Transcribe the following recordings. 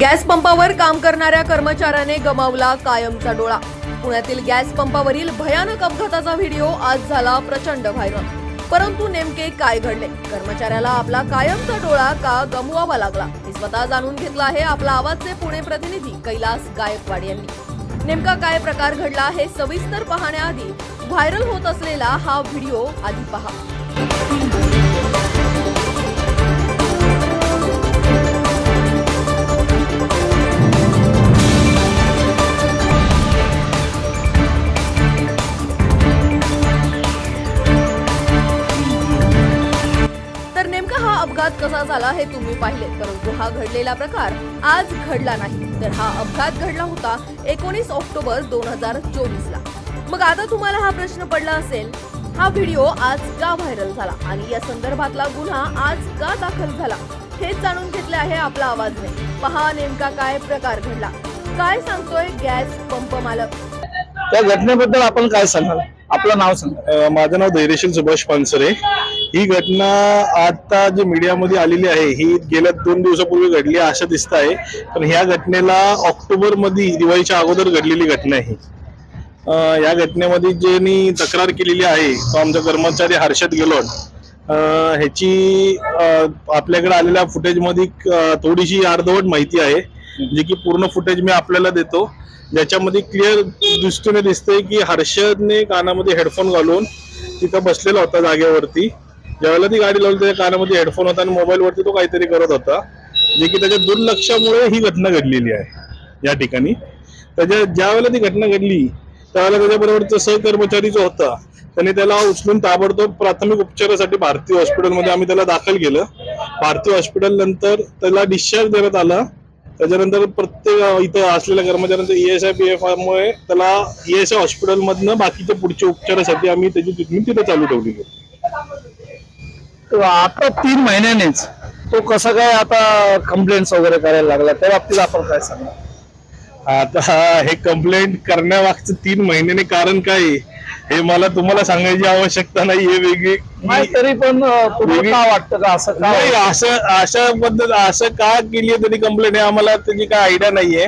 Gas पंपावर काम करणाऱ्या कर्मचाऱ्याने गमावला कायमचा डोळा. पुण्यातील गॅस पंपावरील भयानक अपघाताचा व्हिडिओ आज झाला प्रचंड व्हायरल. परंतु नेमके काय घडले? कर्मचाऱ्याला आपला कायमचा डोळा का गमवावा लागला? हे स्वतः जाणून घेतलं आहे आपला आवाजचे पुणे प्रतिनिधी कैलास गायकवाड यांनी. नेमका काय प्रकार घडला हे सविस्तर पाहण्याआधी व्हायरल होत असलेला हा व्हिडिओ आधी पहा. झाला हे तुम्ही पाहिले परंतु हा घडलेला प्रकार आज घडला नाही. तर हा अपघात घडला होता एकोणीस ऑक्टोबर दोन हजार चोवीस ला मग आता तुम्हाला हा प्रश्न पडला असेल हा व्हिडिओ आज का व्हायरल झाला? आणि या संदर्भातला गुन्हा आज का दाखल झाला? हेच जाणून घेतले आहे आपला आवाजने पहा नेमका काय प्रकार घडला. काय सांगतोय गॅस पंप मालक? त्या घटनेबद्दल आपण काय सांगाल? आपलं नाव सांगा. माझं नाव धैर्यशील सुभाष पानसरे. ही घटना आता जी मीडियामध्ये आलेली आहे ही गेल्या दोन दिवसापूर्वी घडली आहे असं दिसत आहे. पण ह्या घटनेला ऑक्टोबरमध्ये दिवाळीच्या अगोदर घडलेली घटना आहे या घटनेमध्ये ज्यांनी तक्रार केलेली आहे तो आमचा कर्मचारी हर्षद गेलोट. ह्याची आपल्याकडे आलेल्या फुटेजमध्ये थोडीशी अर्धवट माहिती आहे जी की पूर्ण फुटेज मी आपल्याला देतो. ज्याच्यामध्ये क्लिअर दृष्टीने दिसते की हर्षदने कानामध्ये हेडफोन घालून तिथं बसलेला होता जागेवरती. ज्यावेळेला ती गाडी लावली त्याच्या कानामध्ये हेडफोन होता आणि मोबाईलवरती तो काहीतरी करत होता जे की त्याच्या दुर्लक्षामुळे ही घटना घडलेली आहे या ठिकाणी. त्याच्या ज्या वेळेला ती घटना घडली त्यावेळेला त्याच्याबरोबरचा सहकर्मचारी जो होता त्याने त्याला उचलून ताबडतोब प्राथमिक उपचारासाठी भारतीय हॉस्पिटलमध्ये आम्ही त्याला दाखल केलं. भारतीय हॉस्पिटल नंतर त्याला डिस्चार्ज देण्यात आला. त्याच्यानंतर प्रत्येक इथं असलेल्या कर्मचाऱ्यांचं ईएसआय पी एफ मुळे त्याला ई एस आय हॉस्पिटलमधनं बाकीच्या पुढच्या उपचारासाठी आम्ही त्याची ट्रीटमेंट तिथे चालू ठेवली होती आता तीन महिन्यानेच. तो कसा काय आता कंप्लेंट्स वगैरे करायला लागला? त्या बाबतीत आपण काय सांगा? आता हे कंप्लेंट करण्यामागचं तीन महिन्याने कारण काय? आहे, हे मला तुम्हाला सांगायची आवश्यकता नाही हे वेगळी नाही तरी पण वेगळी- का वाटतं का? असं का नाही असं अशा पद्धत असं का केली आहे त्यांनी कंप्लेंट हे आम्हाला त्याची काय आयडिया नाहीये.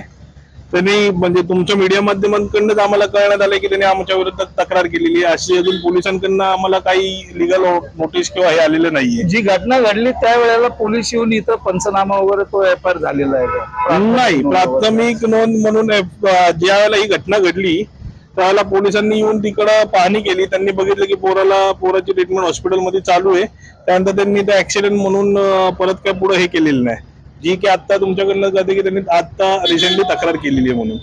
त्यांनी म्हणजे तुमच्या मीडिया माध्यमांकडूनच आम्हाला कळण्यात आलं की त्यांनी आमच्या विरुद्ध तक्रार केलेली आहे. अशी अजून पोलिसांकडनं आम्हाला काही लिगल नोटीस किंवा हे आलेलं नाहीये. जी घटना घडली त्यावेळेला पोलीस येऊन इथं पंचनामा वगैरे तो एफ आय झालेला आहे? नाही प्राथमिक नोंद म्हणून ज्या वेळेला ही घटना घडली त्यावेळेला पोलिसांनी येऊन तिकडं पाहणी केली. त्यांनी बघितलं की पोराला पोराची ट्रीटमेंट हॉस्पिटलमध्ये चालू आहे. त्यानंतर त्यांनी ते ऍक्सिडेंट म्हणून परत काय पुढे हे केलेलं नाही. जी की आता तुमच्याकडनं कधी की त्यांनी आता रिसेंटली तक्रार केलेली आहे म्हणून.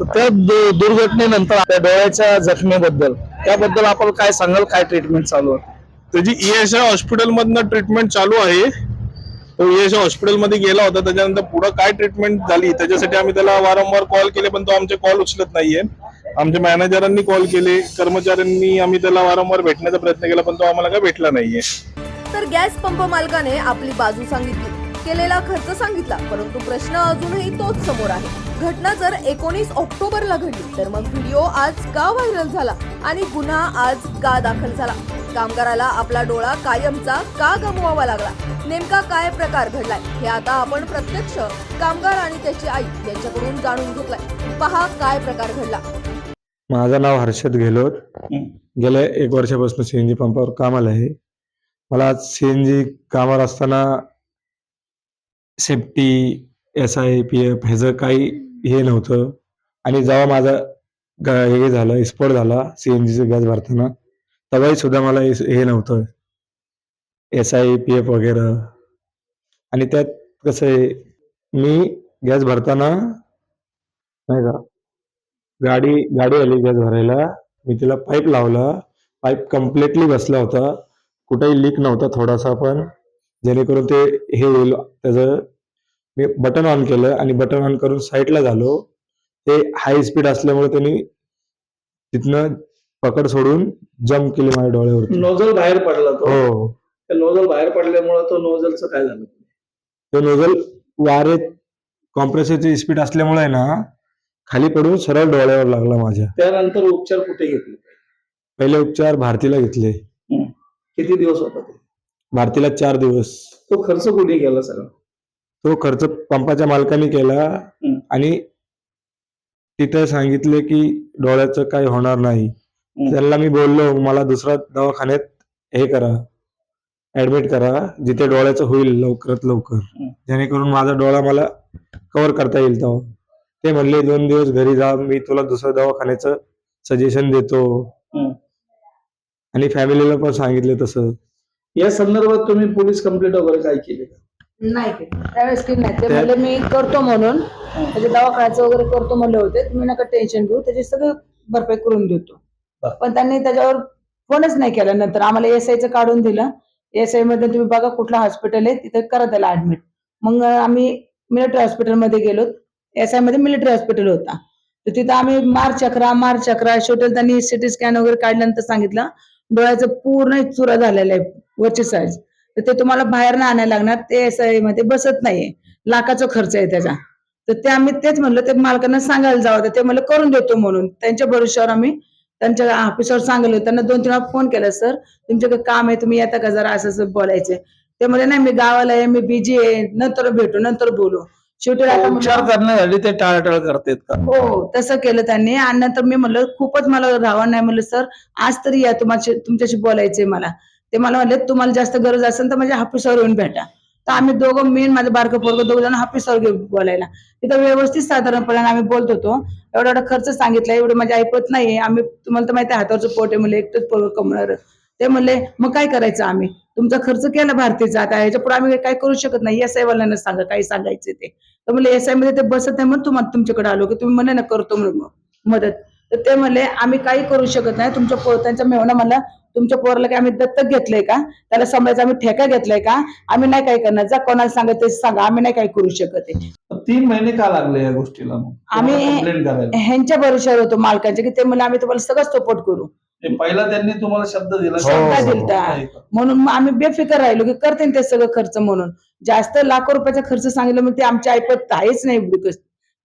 तर त्या दु- दुर्घटनेनंतर त्या डोळ्याच्या जखमेबद्दल त्याबद्दल आपण काय सांगाल? काय ट्रीटमेंट चालू आहे? त्याची ई एस आय हॉस्पिटलमधनं ट्रीटमेंट चालू आहे तो ई एस आय हॉस्पिटलमध्ये गेला होता त्याच्यानंतर पुढे काय ट्रीटमेंट झाली त्याच्यासाठी आम्ही त्याला वारंवार कॉल केले पण तो आमचे कॉल उचलत नाहीये. आमच्या मॅनेजरांनी कॉल केले कर्मचाऱ्यांनी आम्ही त्याला वारंवार भेटण्याचा प्रयत्न केला पण तो आम्हाला काय भेटला नाहीये. तर गॅस पंप मालकाने आपली बाजू सांगितली. केलेला खर्च सांगितला परंतु प्रश्न अजूनही तोच समोर आहे. घटना जर एकोणीस ऑक्टोबरला घडली तर मग व्हिडिओ आज का व्हायरल झाला आणि गुन्हा आज का दाखल झाला? कामगाराला आपला डोळा कायमचा का गमवावा लागला? नेमका काय प्रकार घडलाय? हे आता आपण प्रत्यक्ष कामगार आणि त्याची आई यांच्याकडून जाणून घेतलाय. पहा काय प्रकार घडला. माझं नाव हर्षद गेलोत गेल्या एक वर्षापासून सीएनजी पंपावर कामाला आहे. मला सीएनजी कामावर असताना safety S I P F ह्याचं काही हे नव्हतं. आणि जेव्हा माझा ग- हे झालं स्फोट झाला सीएनजीचं गॅस भरताना तेव्हाही सुद्धा मला हे हे नव्हतं. एस आय पी एफ वगैरे. आणि त्यात कसं आहे मी गॅस भरताना नाही का गाडी गाडी आली गॅस भरायला. मी तिला पाईप लावला. पाईप कम्प्लिटली बसला होता. कुठेही लीक नव्हता थोडासा पण. जेणेकरून ते हे होईल त्याचं मी बटन ऑन केलं आणि बटन ऑन करून साईडला झालो. ते हाय स्पीड असल्यामुळे त्यांनी तिथनं पकड सोडून जम्प केली माझ्या डोळ्यावरती. नोझल बाहेर पडला तो. हो. त्या नोझल बाहेर पडल्यामुळे तो नोझलचं काय झालं? ते नोझल वारे कॉम्प्रेसरची स्पीड असल्यामुळे ना खाली पडून सरळ डोळ्यावर लागला माझ्या. त्यानंतर उपचार कुठे घेतले? पहिले उपचार भारतीला घेतले. किती दिवस होता ते? भारतीला चार दिवस. तो खर्च कुठे गेला सगळा? तो खर्च पंपाच्या मालकाने केला आणि तिथं सांगितले की डोळ्याचं काही होणार नाही. त्यांना मी बोललो मला दुसऱ्या दवाखान्यात हे करा ऍडमिट करा जिथे डोळ्याचं होईल लवकरात लवकर. जेणेकरून माझा डोळा मला कव्हर करता येईल तेव्हा. ते म्हणले दोन दिवस घरी जा मी तुला दुसऱ्या दवाखान्याचं सजेशन देतो. आणि फॅमिलीला पण सांगितले तसं. या संदर्भात तुम्ही पोलीस कंप्लेंट वगैरे काय केली? का? नाही केली. त्यावेळेस केली नाही ते म्हणले मी करतो म्हणून. त्याचे दवाखान्याचं वगैरे करतो म्हणले होते तुम्ही नका टेन्शन घेऊ त्याची सगळी भरपाई करून देतो. पण त्यांनी त्याच्यावर फोनच नाही केला नंतर. आम्हाला एस आयचं काढून दिलं. एस आयमध्ये तुम्ही बघा कुठलं हॉस्पिटल आहे तिथे करा त्याला ऍडमिट मग आम्ही मिलिटरी हॉस्पिटलमध्ये गेलो. एस आयमध्ये मिलिटरी हॉस्पिटल होता. तर तिथं आम्ही मार्च अकरा मार्च अकरा शेवटी त्यांनी सिटी स्कॅन वगैरे काढल्यानंतर सांगितलं. डोळ्याचं पूर्ण चुरा झालेला आहे वरची साईज तर ते तुम्हाला बाहेर नाही आणायला लागणार. ते एस आयमध्ये बसत नाहीये. लाखाचा खर्च आहे त्याचा. तर ते आम्ही तेच म्हणलं ते मालकांना सांगायला जावं तर ते म्हणलं करून देतो म्हणून. त्यांच्या भरोश्यावर आम्ही त्यांच्या ऑफिसवर सांगितलं त्यांना दोन तीन वेळा फोन केला सर तुमच्याकडे काम आहे तुम्ही येता का? जरा असं असं बोलायचे. ते म्हणजे नाही मी गावाला आहे मी बिजी आहे. नंतर भेटू नंतर बोलू. शेवटी आता उपचार करण्यासाठी ते टाळाटाळ करतात का? हो तसं केलं त्यांनी. आणि नंतर मी म्हणलं खूपच मला राहावं नाही. म्हणलं सर आज तरी या तुम्हाला तुमच्याशी बोलायचंय मला. ते मला म्हणले तुम्हाला जास्त गरज असेल तर म्हणजे माझ्या हापिसावर येऊन भेटा. तर आम्ही दोघं मेन माझं बारकं पोरगं दोघ जण हापिसावर घेऊन बोलायला. तिथं व्यवस्थित साधारणपणे आम्ही बोलत होतो. एवढा एवढा खर्च सांगितला एवढं माझ्या ऐकत नाही आम्ही तुम्हाला तर माहिती हातावरचं पोट आहे म्हणलं एकटंच पोरग कमणार. ते म्हणले मग काय करायचं आम्ही? तुमचा खर्च केला भारतीचा. आता याच्यापुढे आम्ही काय करू शकत नाही. एस आय वाल्यांना सांगा काही सांगायचं ते. तर म्हणले एस आयमध्ये ते बसत नाही म्हणून तुम्हाला तुमच्याकडे आलो की तुम्ही म्हणे ना करतो म्हणून मदत. तर ते म्हणले आम्ही काही करू शकत नाही. तुमच्या पो त्यांच्या मेहना म्हणला तुमच्या पोराला काय आम्ही दत्तक घेतलंय का? त्याला सांभाळायचं आम्ही ठेका घेतलाय का? आम्ही नाही काय करणार. जा कोणाला सांगत ते सांगा. आम्ही नाही काही करू शकत आहे. तीन महिने का लागले या गोष्टीला मग? आम्ही- करायला. ह्यांच्या भरोश्यावर होतो मालकांचे की ते म्हणले आम्ही तुम्हाला सगळं सपोर्ट करू. ते पहिला त्यांनी तुम्हाला शब्द दिला. शब्द का? दिलता. नाही का? म्हणून मग आम्ही बेफिकर राहिलो की करते ते सगळं खर्च म्हणून. जास्त लाखो रुपयाचा खर्च सांगितलं मग ते आमच्या ऐपत आहेच नाही बिकॉज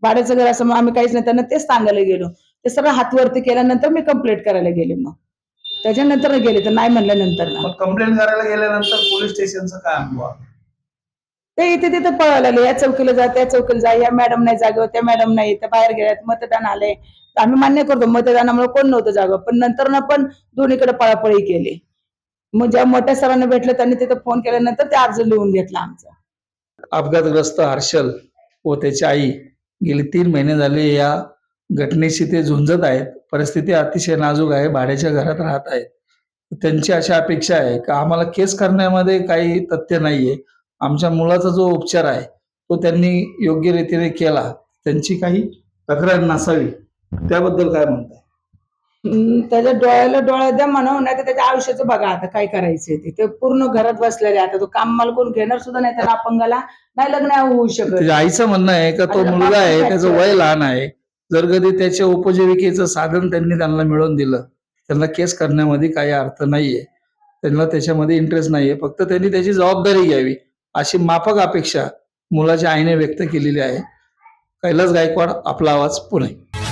भाड्याचं घर असं मग आम्ही काहीच नाही. त्यांना तेच सांगायला गेलो. ते सगळं हातवरती केल्यानंतर मी कंप्लेंट करायला गेले मग. त्याच्यानंतर गेले तर नाही म्हणल्यानंतर ना. मग कंप्लेंट करायला गेल्यानंतर पोलीस स्टेशनचा काय अनुभव? ते इथे तिथे पळायला लागले या चौकीला जा त्या चौकीला जा या मॅडम नाही जागेवर त्या मॅडम नाही त्या बाहेर गेल्यात मतदान आलंय. तर आम्ही मान्य करतो मतदानामुळे कोण नव्हतं जागं पण नंतर ना पण दोन्हीकडे पळापळी केली. मग ज्या मोठ्या सरांना भेटलं त्यांनी तिथे फोन केल्यानंतर ते अर्ज लिहून घेतला आमचा. अपघातग्रस्त हर्षल व त्याची आई गेली तीन महिने झाले या घटनेशी ते झुंजत आहेत. परिस्थिती अतिशय नाजूक आहे. भाड्याच्या घरात राहत आहेत. त्यांची अशी अपेक्षा आहे की आम्हाला केस करण्यामध्ये काही तथ्य नाहीये. आमच्या मुलाचा जो उपचार आहे तो त्यांनी योग्य रीतीने केला. त्यांची काही तक्रार नसावी. त्याबद्दल काय म्हणताय? त्याच्या डोळ्याला डोळ्या द्या म्हणा नाही तर त्याच्या आयुष्याचं बघा आता काय करायचंय ते. ते पूर्ण घरात बसलेले आता तो काम मला कोण घेणार सुद्धा नाही त्याला अपंगाला नाही लग्न होऊ शकत. आईचं म्हणणं आहे का तो मुलगा आहे त्याचं वय लहान आहे. जर कधी त्याच्या उपजीविकेचं साधन त्यांनी त्यांना मिळवून दिलं त्यांना केस करण्यामध्ये काही अर्थ नाहीये. त्यांना त्याच्यामध्ये इंटरेस्ट नाहीये. फक्त त्यांनी त्याची जबाबदारी घ्यावी अशी माफक अपेक्षा मुलाच्या आईने व्यक्त केलेली आहे. कैलास गायकवाड आपला आवाज पुणे.